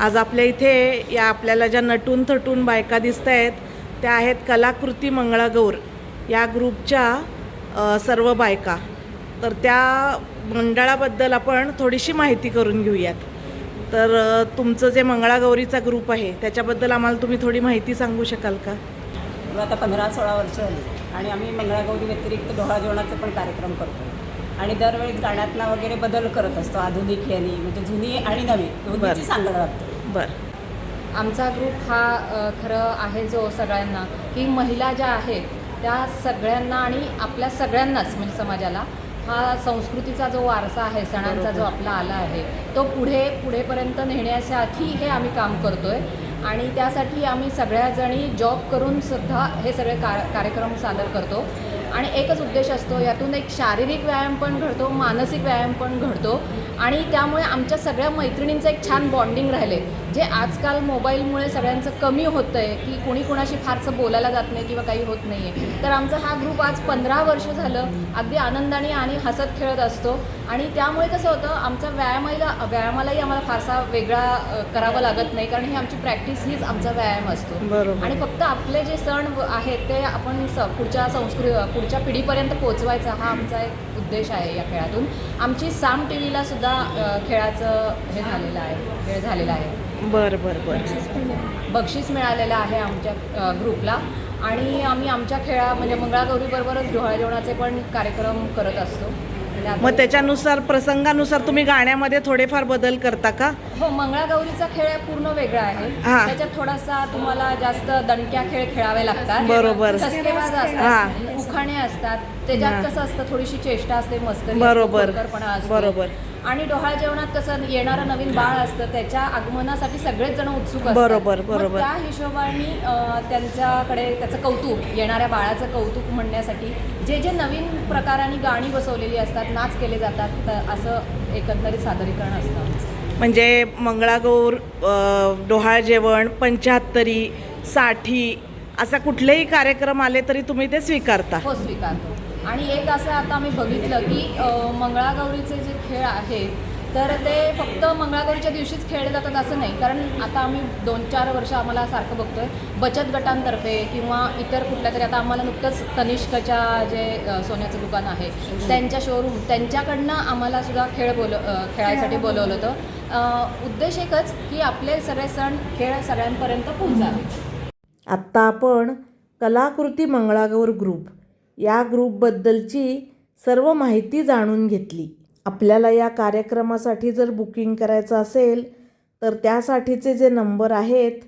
आज आपल्या इथे या आपल्याला ज्या नटून थटून बायका दिसत आहेत त्या आहेत कलाकृती मंगळागौर या ग्रुपच्या सर्व बायका. तर त्या मंडळाबद्दल आपण थोडीशी माहिती करून घेऊयात. तर तुमचं जे मंगळागौरीचा ग्रुप आहे त्याच्याबद्दल आम्हाला तुम्ही थोडी माहिती सांगू शकाल का? आता पंधरा सोळा वर्ष झाली आणि आम्ही मंगळागौरी व्यतिरिक्त डोळा जेवणाचे पण कार्यक्रम करतो. आणि दरवेळेस गाण्यातला वगैरे बदल करत असतो आधुनिक यांनी म्हणजे जुनी आणि नवी. दोन्हीची सांगड लागतो. बरं आमचा ग्रुप हा खरं आहे जो सगळ्यांना की महिला ज्या आहेत त्या सगळ्यांना आणि आपल्या सगळ्यांनाच म्हणजे समाजाला हा संस्कृतीचा जो वारसा आहे सणांचा जो आपला आला आहे तो पुढे पुढेपर्यंत नेण्यासाठी हे आम्ही काम करतोय. आणि त्यासाठी आम्ही सगळ्याजणी जॉब करून सुद्धा हे सगळे कार कार्यक्रम सादर करतो. आणि एकच उद्देश असतो यातून एक शारीरिक व्यायाम पण घडतो मानसिक व्यायाम पण घडतो. आणि त्यामुळे आमच्या सगळ्या मैत्रिणींचं एक छान बॉन्डिंग राहिले जे आजकाल मोबाईलमुळे सगळ्यांचं कमी होतं आहे की कोणी कोणाशी फारसं बोलायला जात नाही किंवा काही होत नाही आहे तर आमचा हा ग्रुप आज पंधरा वर्ष झालं अगदी आनंदाने आणि हसत खेळत असतो. आणि त्यामुळे कसं होतं आमचा व्यायामाला व्यायामालाही आम्हाला फारसा वेगळा करावा लागत नाही कारण ही आमची प्रॅक्टिस हीच आमचा व्यायाम असतो. आणि फक्त आपले जे सण आहेत ते आपण स पुढच्या संस्कृती पुढच्या पिढीपर्यंत पोहोचवायचा हा आमचा एक उद्देश आहे या खेळातून. आमची साम टी व्हीला सुद्धा खेळाचं हे झालेलं आहे खेळ झालेला आहे. बरं बरं बरं. बक्षीस मिळालेलं आहे. आमच्या ग्रुपला. आणि आम्ही आमच्या खेळा म्हणजे मंगळागौरीबरोबरच डोहाळे जेवणाचे पण कार्यक्रम करत असतो. मग त्याच्यानुसार प्रसंगानुसार तुम्ही गाण्यामध्ये थोडेफार बदल करता का हो मंगळागौरीचा खेळ पूर्ण वेगळा आहे हा. त्याच्यात थोडासा तुम्हाला जास्त दणक्या खेळ खेळावे लागतात बरोबर. हा. असतात उखाणे असतात हा. त्याच्यात कसं असतं थोडीशी चेष्टा असते मस्करी बरोबर. असते, खोडकरपणा असतो. बरोबर. आणि डोहाळ जेवणात कसं येणारं नवीन बाळ असतं त्याच्या आगमनासाठी सगळेच जण उत्सुक असतात बरोबर, बरोबर. त्या हिशोबाने त्यांच्याकडे त्याचं कौतुक येणाऱ्या बाळाचं कौतुक म्हणण्यासाठी जे जे नवीन प्रकाराने गाणी बसवलेली असतात नाच केले जातात तर असं एकंदरीत सादरीकरण असतं. म्हणजे मंगळागौर डोहाळ जेवण पंच्याहत्तरी साठी असा कुठलेही कार्यक्रम आले तरी तुम्ही ते स्वीकारता हो स्वीकारतो आणि एक असं आता आम्ही बघितलं की मंगळागौरीचे जे खेळ आहेत तर ते फक्त मंगळागौरीच्या दिवशीच खेळले जातात असं नाही. कारण आता आम्ही दोन चार वर्ष आम्हाला सारखं बघतोय. बचत गटांतर्फे किंवा इतर कुठल्या तरी आता आम्हाला नुकतंच तनिष्कच्या जे सोन्याचं दुकान आहे त्यांच्या शोरूम त्यांच्याकडनं आम्हाला सुद्धा खेळ बोल खेळायसाठी बोलवलं होतं. उद्देश एकच की आपले सगळे सण खेळ सगळ्यांपर्यंत पोहोचावे. आत्ता आपण कलाकृती मंगळागौर ग्रुप या ग्रुपबद्दलची सर्व माहिती जाणून घेतली. आपल्याला या कार्यक्रमासाठी जर बुकिंग करायचं असेल तर त्यासाठीचे जे नंबर आहेत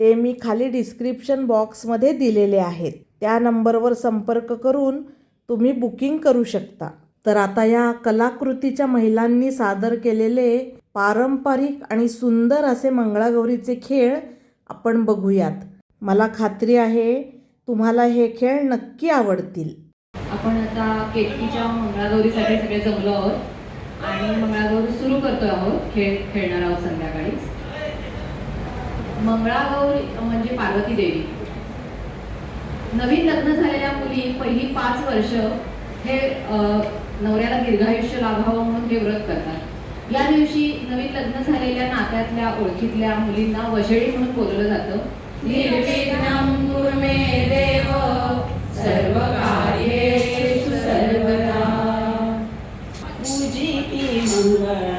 ते मी खाली डिस्क्रिप्शन बॉक्समध्ये दिलेले आहेत. त्या नंबरवर संपर्क करून तुम्ही बुकिंग करू शकता. तर आता या कलाकृतीच्या महिलांनी सादर केलेले पारंपरिक आणि सुंदर असे मंगळागौरीचे खेळ आपण बघूयात. मला खात्री आहे तुम्हाला हे खेळ नक्की आवडतील. आपण आता केतकीच्या मंगळागौरीसाठी सगळे जमलो आहोत. आणि मंगळागौर सुरू करतो आहोत खेळ खेळणार आहोत संध्याकाळी. मंगळागौर म्हणजे पार्वती देवी. नवीन लग्न झालेल्या मुली पहिली पाच वर्ष हे नवऱ्याला दीर्घायुष्य लाभावं म्हणून हे व्रत करतात. या दिवशी नवीन लग्न झालेल्या नात्यातल्या ओळखीतल्या मुलींना वशेळी म्हणून बोलवलं जातं. सर्वकार्येषु सर्वदा. पूजिति मङ्गल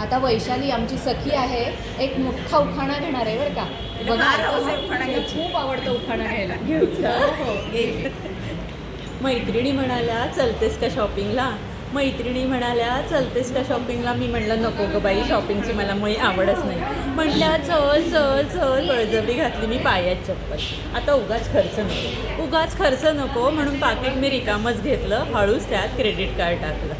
आता वैशाली आमची सखी आहे. एक मोठा उखाणा घेणार आहे बरं का. बघा. खूप आवडतं उखाणा घ्यायला. हो हो. मैत्रिणी म्हणाल्या चलतेस का शॉपिंगला मैत्रिणी म्हणाल्या चलतेस का शॉपिंगला मी म्हणलं नको ग बाई शॉपिंगची मला मुळी आवडच नाही. म्हटल्या चल चल चल. बळजबरी घातली मी पायात चप्पल. आता उगाच खर्च नको. उगाच खर्च नको? म्हणून पाकिट मी रिकामच घेतलं हळूच त्यात क्रेडिट कार्ड टाकलं.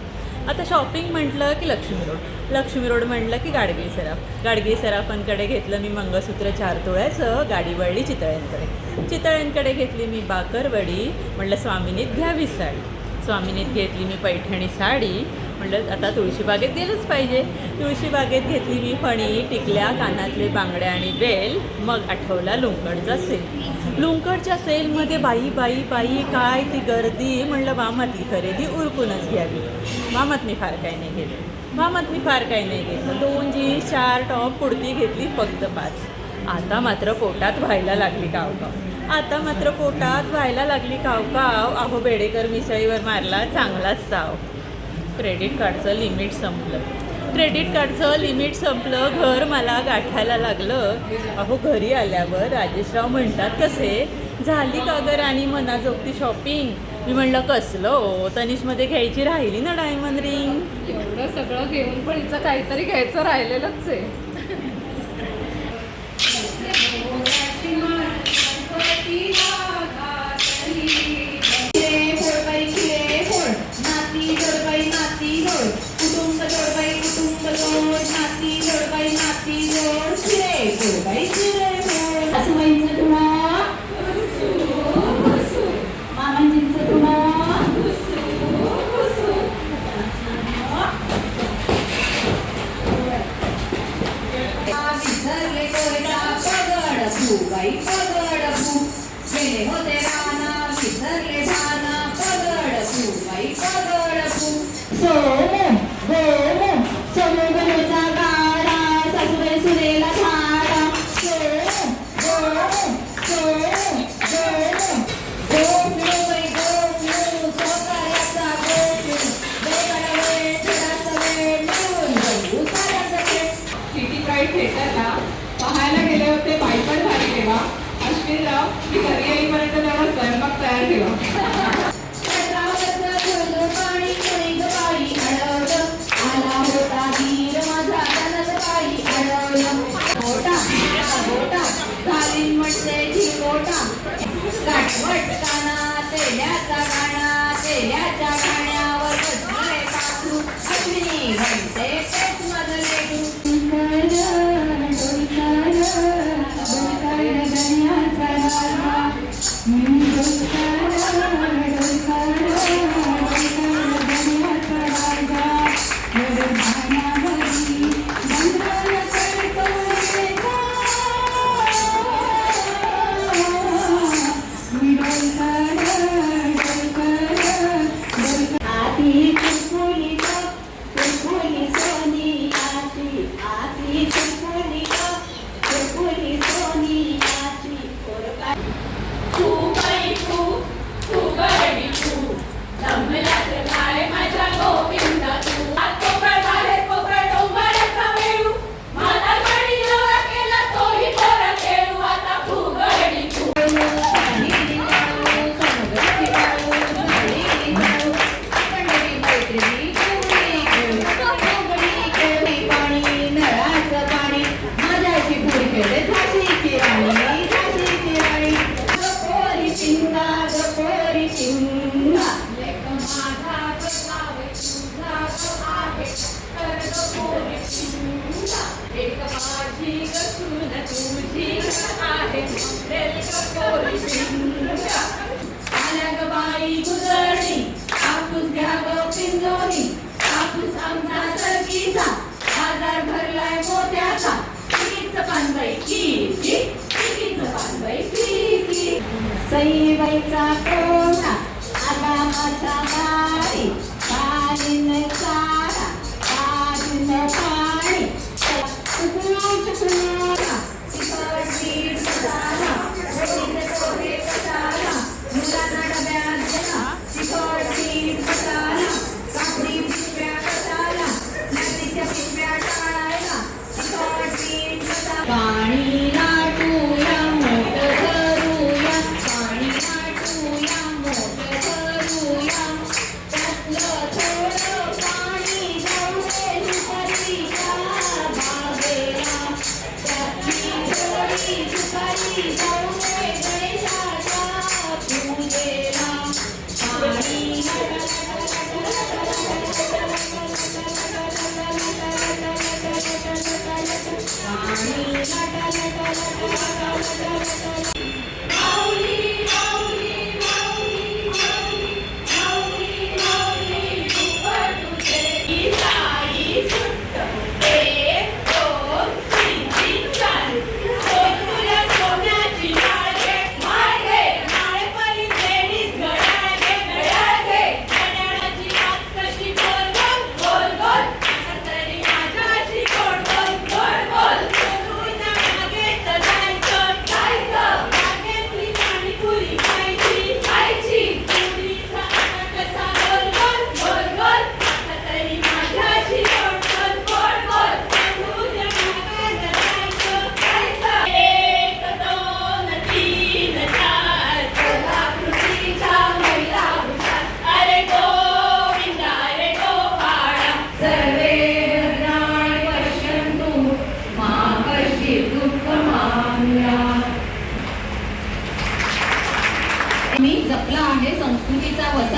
आता शॉपिंग म्हटलं की लक्ष्मी रोड. लक्ष्मी रोड म्हटलं की गाडगे सराफ. गाडगे सराफांकडे घेतलं मी मंगळसूत्र चार तोळ्याचं गाडी वळली चितळ्यांकडे. चितळ्यांकडे घेतली मी बाकरवडी म्हटलं स्वामिनीत घ्यावी साडी. स्वामिनीत घेतली मी पैठणी साडी. म्हटलं आता तुळशीबागेत गेलंच पाहिजे. तुळशीबागेत घेतली मी फणी टिकल्या कानातले बांगड्या आणि बेल. मग आठवला लुंकडचा सेल. लुंकडच्या सेलमध्ये बाई बाई बाई काय ती गर्दी. म्हणलं मामातली खरेदी उरकूनच घ्यावी. मामातनी फार काही नाही घेतलं मामात मी फार काही नाही घेतलं दोन जीन्स चार टॉप कुर्ती घेतली फक्त पाच. आता मात्र पोटात व्हायला लागली गावगाव. आता मात्र पोटात व्हायला लागली काव काव अहो बेडेकर मिसळीवर मारला चांगलाच ताव. क्रेडिट कार्डचं लिमिट संपलं. क्रेडिट कार्डचं लिमिट संपलं घर मला गाठायला लागलं. अहो घरी आल्यावर राजेशराव म्हणतात कसे झाली का गर आणि मनाजोगती शॉपिंग? मी म्हणलं कसलं हो तनिषमध्ये घ्यायची राहिली ना डायमंड रिंग. एवढं सगळं घेऊन पण हिचं काहीतरी घ्यायचं राहिलेलंच आहे. 我得。गाठवट काना, गाणा, तेल्याच्या गाण्यावर बसले सासू. अश्विनी म्हणते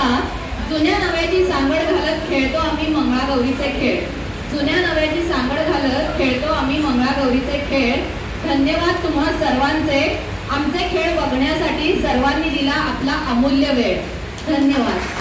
संस्कृतीचा जुन्या नव्याची सांगड घालत खेळतो आम्ही मंगळागौरीचे खेळ. जुन्या नव्याची सांगड घालत खेळतो आम्ही मंगळागौरीचे खेळ. धन्यवाद तुम्हा सर्वांचे. आमचे खेळ बघण्यासाठी सर्वांनी दिला आपला अमूल्य वेळ. धन्यवाद.